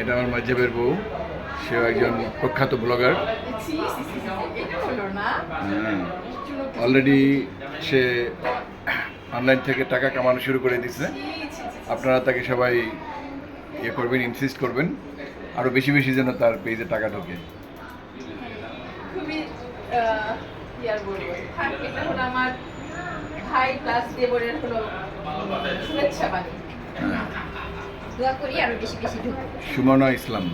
এটা আমার মাঝেবের বউ। সেও একজন প্রখ্যাত ব্লগার। অলরেডি সে অনলাইন থেকে টাকা কামানো শুরু করে দিচ্ছে। আপনারা তাকে সবাই ইয়ে করবেন ইনসিস্ট করবেন। আরও বেশি বেশি যেন তার পেজে টাকা ঢোকে। আমার ভাই প্লাস দেবরের হলো শুভেচ্ছা বাণী। হ্যাঁ দোয়া করি আরও বেশি বেশি ঢুকুক সুমনা ইসলাম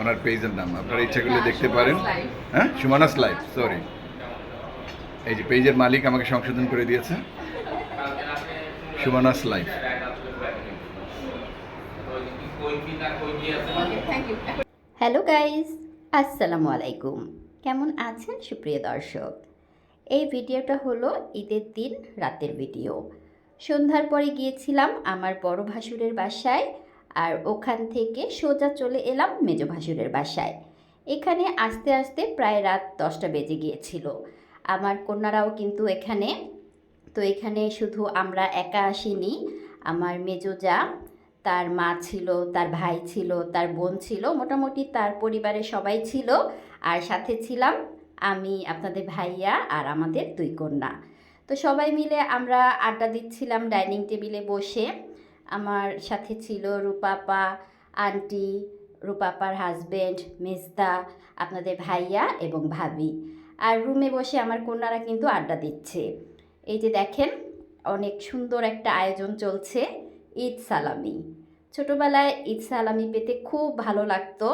ওনার পেজের নাম আপনারা ইচ্ছা করলে দেখতে পারেন। হ্যাঁ? সুমানাস লাইভ সরি এই যে পেজের মালিক আমাকে সংশোধন করে দিয়েছে। সুমানাস ইউ হ্যালো গাইস আসসালামু আলাইকুম কেমন আছেন সুপ্রিয় দর্শক? এই ভিডিওটা হলো ঈদের দিন রাতের ভিডিও। সন্ধ্যার পরে গিয়েছিলাম আমার বড় ভাসুরের বাসায়। আর ওখান থেকে সোজা চলে এলাম মেজ ভাসুরের বাসায়। এখানে আস্তে আস্তে প্রায় রাত দশটা বেজে গিয়েছিল। আমার কন্যারাও কিন্তু এখানে। তো এখানে শুধু আমরা একা আসিনি, আমার মেজো যা, তার মা ছিল, তার ভাই ছিল, তার বোন ছিল, মোটামুটি তার পরিবারের সবাই ছিল। আর সাথে ছিলাম আমি, আপনাদের ভাইয়া আর আমাদের দুই কন্যা। তো সবাই মিলে আমরা আড্ডা দিচ্ছিলাম ডাইনিং টেবিলে বসে। আমার সাথে ছিল রূপাপা, আন্টি, রূপাপার হাজবেন্ড মেজদা, আপনাদের ভাইয়া এবং ভাবি। আর রুমে বসে আমার কন্যারা কিন্তু আড্ডা দিচ্ছে। এই যে দেখেন, অনেক সুন্দর একটা আয়োজন চলছে ঈদ সালামি। ছোটোবেলায় ঈদ সালামি পেতে খুব ভালো লাগতো।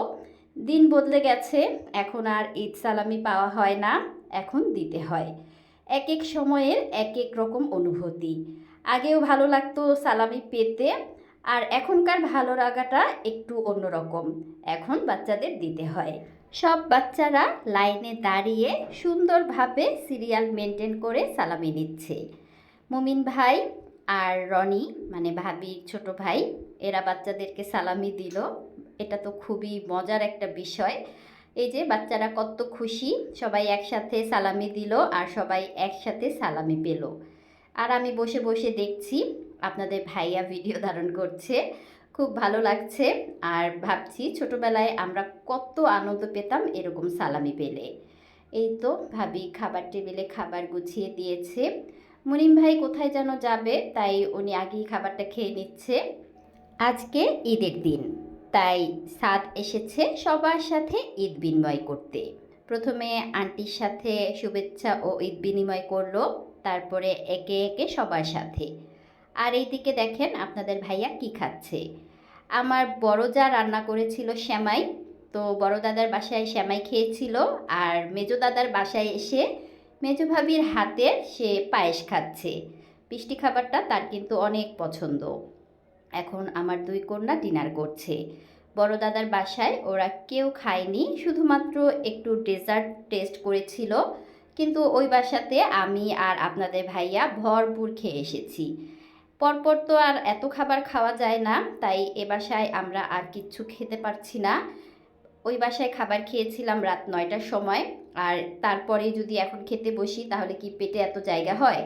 দিন বদলে গেছে, এখন আর ঈদ সালামি পাওয়া হয় না, এখন দিতে হয়। এক এক সময়ের এক এক রকম অনুভূতি। আগেও ভালো লাগতো সালামি পেতে, আর এখনকার ভালো লাগাটা একটু অন্যরকম। এখন বাচ্চাদের দিতে হয়। সব বাচ্চারা লাইনে দাঁড়িয়ে সুন্দরভাবে সিরিয়াল মেনটেন করে সালামি নিচ্ছে। মুমিন ভাই আর রনি মানে ভাবির ছোট ভাই, এরা বাচ্চাদেরকে সালামি দিল। এটা তো খুবই মজার একটা বিষয়। এই যে বাচ্চারা কত খুশি, সবাই একসাথে সালামি দিল আর সবাই একসাথে সালামি পেল। আর আমি বসে বসে দেখছি আপনাদের ভাইয়া ভিডিও ধারণ করছে। খুব ভালো লাগছে। আর ভাবছি ছোটবেলায় আমরা কত আনন্দ পেতাম এরকম সালামি পেলে। এই তো ভাবি খাবার টেবিলে খাবার গুছিয়ে দিয়েছে। মুনিম ভাই কোথায় যেন যাবে, তাই উনি আগেই খাবারটা খেয়ে নিচ্ছে। আজকে ঈদের দিন, তাই সাদ এসেছে সবার সাথে ঈদ বিনিময় করতে। প্রথমে আন্টির সাথে শুভেচ্ছা ও ঈদ বিনিময় করল। তারপরে একে একে সবার সাথে। আর এইদিকে দেখেন আপনাদের ভাইয়া কি খাচ্ছে। আমার বড় যা রান্না করেছিল শ্যামাই, তো বড় দাদার বাসায় শ্যামাই খেয়েছিল আর মেজো দাদার বাসায় এসে মেজো ভাবির হাতের সে পায়েস খাচ্ছে। মিষ্টি খাবারটা তার কিন্তু অনেক পছন্দ। এখন আমার দুই কন্যা ডিনার করছে। বড় দাদার বাসায় ওরা কেউ খায়নি, শুধুমাত্র একটু ডেজার্ট টেস্ট করেছিল। কিন্তু ওই বাসাতে আমি আর আপনাদের ভাইয়া ভরপুর খেয়ে এসেছি। পরপর তো আর এত খাবার খাওয়া যায় না, তাই এ বাসায় আমরা আর কিচ্ছু খেতে পারছি না। ওই বাসায় খাবার খেয়েছিলাম রাত নয়টার সময়, আর তারপরে যদি এখন খেতে বসি তাহলে কি পেটে এত জায়গা হয়?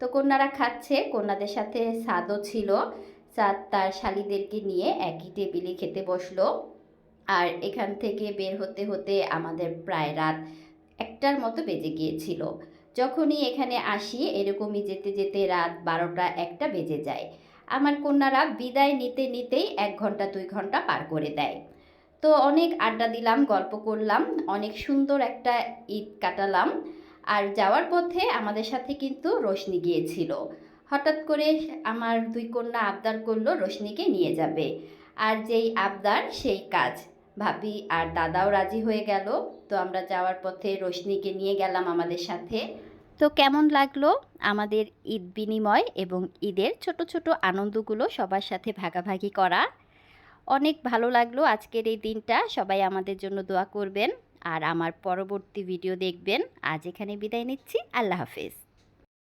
তো কন্যারা খাচ্ছে, কন্যাদের সাথে সাদও ছিল। সাদ তার শালিদেরকে নিয়ে একই টেবিলে খেতে বসল। আর এখান থেকে বের হতে হতে আমাদের প্রায় রাত একটার মতো বেজে গিয়েছিল। যখনই এখানে আসি, এরকমই যেতে যেতে রাত বারোটা একটা বেজে যায়। আমার কন্যারা বিদায় নিতে নিতেই এক ঘণ্টা, দুই ঘণ্টা পার করে দেয়। তো অনেক আড্ডা দিলাম, গল্প করলাম, অনেক সুন্দর একটা ঈদ কাটালাম। আর যাওয়ার পথে আমাদের সাথে কিন্তু রোশনি গিয়েছিল। হঠাৎ করে আমার দুই কন্যা আবদার করল রোশনিকে নিয়ে যাবে। আর যেই আবদার, সেই কাজ। ভাবি, আর দাদাও রাজি হয়ে গেল, তো আমরা যাওয়ার পথে রোশনিকে নিয়ে গেলাম আমাদের সাথে। তো কেমন লাগল আমাদের ঈদ বিনিময় এবং ঈদের ছোট ছোট আনন্দগুলো সবার সাথে ভাগাভাগি করা? অনেক ভালো লাগল আজকের এই দিনটা, সবাই আমাদের জন্য দোয়া করবেন। আর আমার পরবর্তী ভিডিও দেখবেন। আজ এখানে বিদায় নিচ্ছি, আল্লাহ হাফেজ।